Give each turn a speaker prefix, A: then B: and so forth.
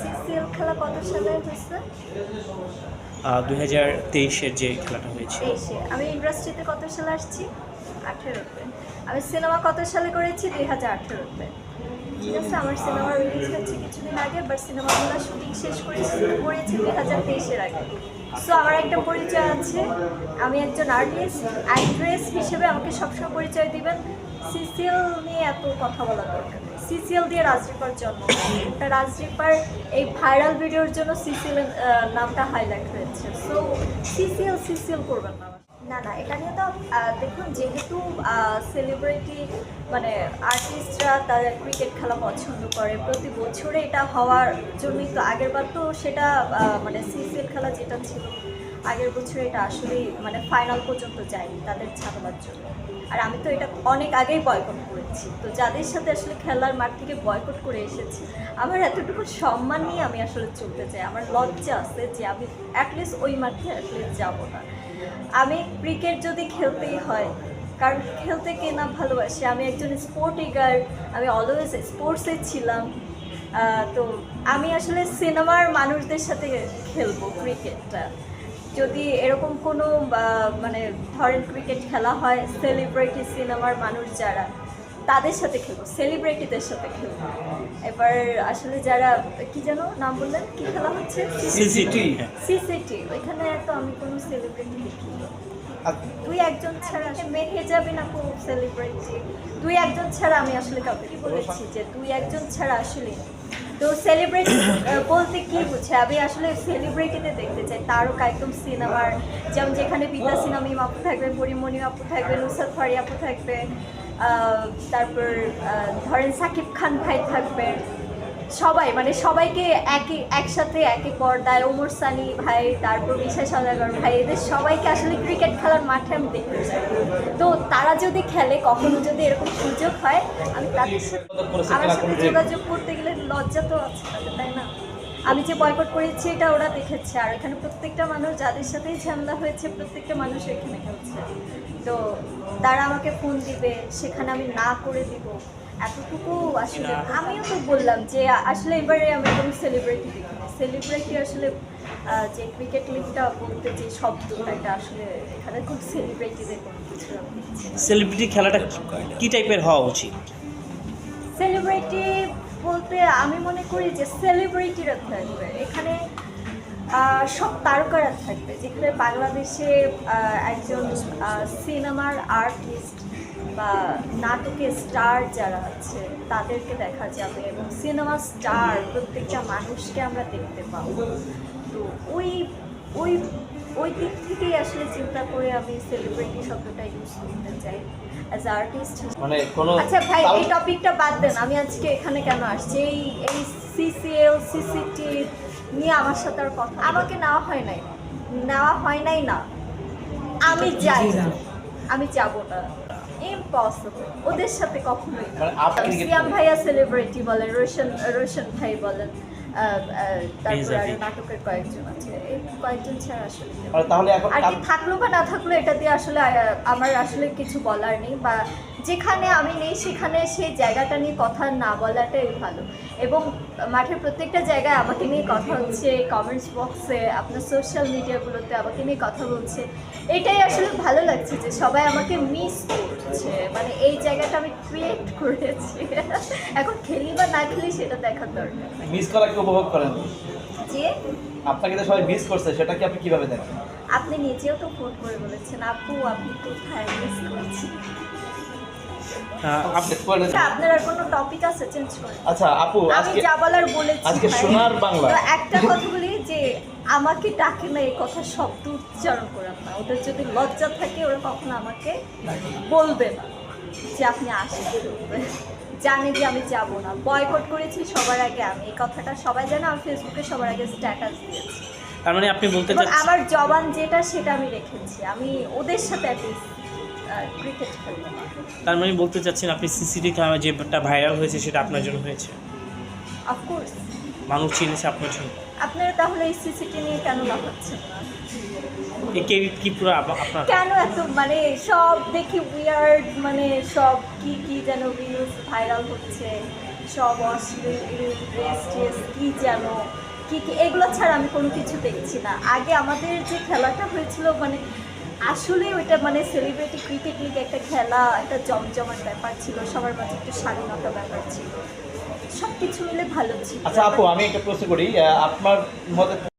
A: CCl খেলা কত সালে হয়েছে?
B: দুই হাজার তেইশের যে খেলাটা হয়েছে।
A: তেইশে। আমি ইন্ডাস্ট্রিতে কত সালে আসছি? আঠেরোতে। আমি সিনেমা কত সালে করেছি? দুই হাজার আঠেরোতে। ঠিক আছে আমার সিনেমা রিলিজ হচ্ছে কিছুদিন আগে বাট সিনেমাগুলো শুটিং শেষ করেছি করেছি দুই হাজার তেইশের আগে। সো আমার একটা পরিচয় আছে। আমি একজন আর্টিস্ট অ্যাক্ট্রেস হিসেবে আমাকে সবসময় পরিচয় দিবেন। সিসিএল নিয়ে এত কথা বলা দরকার সিসিএল দিয়ে রাজরিপার জন্ম। রাজরিপার এই ভাইরাল ভিডিওর জন্য সিসিএল নামটা হাইলাইট হয়েছে। সো সিসিএল সিসিএল করবেন না না না, এটা নিয়ে তো দেখুন, যেহেতু সেলিব্রিটি মানে আর্টিস্টরা তারা ক্রিকেট খেলা পছন্দ করে, প্রতি বছরে এটা হওয়ার জন্যই তো আগের বার তো সেটা মানে সিসিএল খেলা যেটা ছিল আগের বছর এটা আসলেই মানে ফাইনাল পর্যন্ত যায়নি তাদের ছাড়বার জন্য। আর আমি তো এটা অনেক আগেই বয়কট করেছি। তো যাদের সাথে আসলে খেলার মাঠ থেকে বয়কট করে এসেছি, আমার এতটুকু সম্মান নিয়ে আমি আসলে চলতে চাই। আমার লজ্জা আছে যে আমি অ্যাটলিস্ট ওই মাঠে অ্যাটলিস্ট যাব না। আমি ক্রিকেট যদি খেলতেই হয়, কারণ খেলতে কে না ভালোবাসে? আমি একজন স্পোর্টিগার আমি অলওয়েজ স্পোর্টসে ছিলাম। তো আমি আসলে সিনেমার মানুষদের সাথে খেলব ক্রিকেটটা যদি এরকম কোনো মানে ধরেন ক্রিকেট খেলা হয় সেলিব্রিটি সিনেমার মানুষ যারা তাদের সাথে খেলব সেলিব্রিটিদের সাথে খেলব। এবার আসলে যারা কি যেন নাম বললেন? কি খেলা হচ্ছে?
B: সিসিটি
A: সিসিটি ওইখানে তো আমি কোনো সেলিব্রিটি দেখিনি দুই একজন ছাড়া মেঘে যাবে না কোনো সেলিব্রিটি দুই একজন ছাড়া আমি আসলে কাউকে বলেছি যে দুই একজন ছাড়া আসলে। তো সেলিব্রেট বলতে কি বুঝে আমি আসলে সেলিব্রিটিতে দেখতে চাই। তারক একদম সিনেমার যেমন যেখানে বিদ্যা সিনামি আপু থাকবে পরিমণি আপু থাকবে নুসাদ ফারি আপু থাকবে তারপর ধরেন সাকিব খান ভাই থাকবে সবাই মানে সবাইকে একই একসাথে একই পর্দায় ওমর সানি ভাই তারপর বিশাল সদাগর ভাই এদের সবাইকে আসলে ক্রিকেট খেলার মাঠে আমি দেখতে চাই। তো তারা যদি খেলে কখনো যদি এরকম সুযোগ হয় আমি তাদের সাথে আমার সাথে যোগাযোগ করতে গেলে লজ্জা তো আছে তাই না? আমি যে বয়কট করেছি এটা ওরা দেখেছে। আর এখানে প্রত্যেকটা মানুষ যাদের সাথেই ঝামেলা হয়েছে প্রত্যেকটা মানুষ এখানে খেলছে। তো তারা আমাকে ফোন দিবে সেখানে আমি না করে দিব। এতটুকু আসলে আমিও তো বললাম যে আসলে এবারে আমি কোনো সেলিব্রিটি দেখিনি। সেলিব্রিটি আসলে যে ক্রিকেট লিগটা বলতে যে শব্দটা এটা আসলে এখানে খুব সেলিব্রিটিদের কোনো কিছু।
B: সেলিব্রিটি খেলাটা কি টাইপের হওয়া উচিত?
A: সেলিব্রিটি বলতে আমি মনে করি যে সেলিব্রিটিরা থাকবে। এখানে সব তারকারা থাকবে। যেখানে বাংলাদেশে একজন সিনেমার আর্টিস্ট বা নাটকের স্টার যারা আছে তাদেরকে দেখা যাবে এবং সিনেমা স্টার প্রত্যেকটা মানুষকে আমরা দেখতে পাবো। তো ওই ওই ওই দিক থেকেই আসলে চিন্তা করে আমি সেলিব্রিটি শব্দটা ইউজ করতে চাই অ্যাজ আর্টিস্ট
C: মানে কোনো
A: আচ্ছা ভাই এই টপিকটা বাদ দেন আমি আজকে এখানে কেন আসছি? এই এই সিসিএল সিসিটি নিয়ে আমার সাথে আর কথা আমাকে নেওয়া হয় নাই। নেওয়া হয় নাই না। আমি যাই। না আমি যাব না। ইম্পসিবল ওদের সাথে কখনোই
C: মানে
A: সিয়াম ভাইয়া সেলিব্রিটি বলেন রোশন রোশন ভাই বলেন। তারপরে নাটকের কয়েকজন আছে। এই কয়েকজন ছাড়া আসলে
C: তাহলে এখন
A: আর কি থাকল বা না থাকল এটা দিয়ে আসলে আমার আসলে কিছু বলার নেই বা যেখানে আমি নেই সেখানে সেই জায়গাটা নিয়ে কথা না বলাটাই ভালো। এবং মাঠের প্রত্যেকটা জায়গায় আমাকে নিয়ে কথা হচ্ছে কমেন্টস বক্সে আপনার সোশ্যাল মিডিয়াগুলোতে আমাকে নিয়ে কথা বলছে। এটাই আসলে ভালো লাগছে যে সবাই আমাকে মিস করছে। মানে এই জায়গাটা আমি ক্রিয়েট করেছি। এখন খেলি বা না খেলি সেটা দেখার দরকার।
C: মিস করাকে উপভোগ করেন।
A: যে
C: আপনাকে তো সবাই মিস করছে সেটা কি আপনি কীভাবে দেখেন?
A: আপনি নিজেও তো ফোন করে বলেছেন আপু আপনি কোথায় মিস করছি
C: আপনি
A: আচ্ছা, আপনার আর কোনো টপিক আছে চেঞ্জ করে
C: আচ্ছা আপু
A: আমি
C: আজকে
A: যা বলার বলেছি
C: আজকে সোনার বাংলা।
A: তো একটা কথা বলি যে আমাকে ডাকে না এই কথা শব্দ উচ্চারণ করেন না। ওদের যদি লজ্জা থাকে ওরা কখনো আমাকে বলবে না যে আপনি আসেন। জানে যে আমি যাব না। বয়কট করেছি সবার আগে আমি। এই কথাটা সবাই জানে আমি ফেসবুকে সবার আগে স্ট্যাটাস দিয়েছি।
B: তার মানে আপনি বলতে চাচ্ছেন
A: আমার জবান যেটা সেটা আমি রেখেছি। আমি ওদের সাথে ক্রিকেট খেলব
B: তার মানে বলতে চাচ্ছেন আপনি সিসিটি ক্যামেরা যেটা ভাইরাল হয়েছে সেটা আপনার জন্য হয়েছে?
A: অফকোর্স
B: মানুষ চিনেছে আপনার জন্য।
A: আপনারা তাহলে এই সিসিটি নিয়ে কেন লাফাচ্ছেন না?
B: কি পুরো আপনার
A: কেন এত মানে সব দেখি উইয়ার্ড মানে সব কি কি যেন রিলস ভাইরাল হচ্ছে সব অশ্লীল ড্রেস ট্রেস কী যেন কি কি এগুলো ছাড়া আমি কোনো কিছু দেখছি না। আগে আমাদের যে খেলাটা হয়েছিল মানে আসলে ওইটা মানে সেলিব্রিটি ক্রিকেট লিগ একটা খেলা একটা জমজমার ব্যাপার ছিল সবার মাঝে একটু স্বাধীনতা ব্যাপার ছিল। সব কিছু মিলে ভালো ছিল।
C: আচ্ছা আপু আমি একটা প্রশ্ন করি আপনার মতে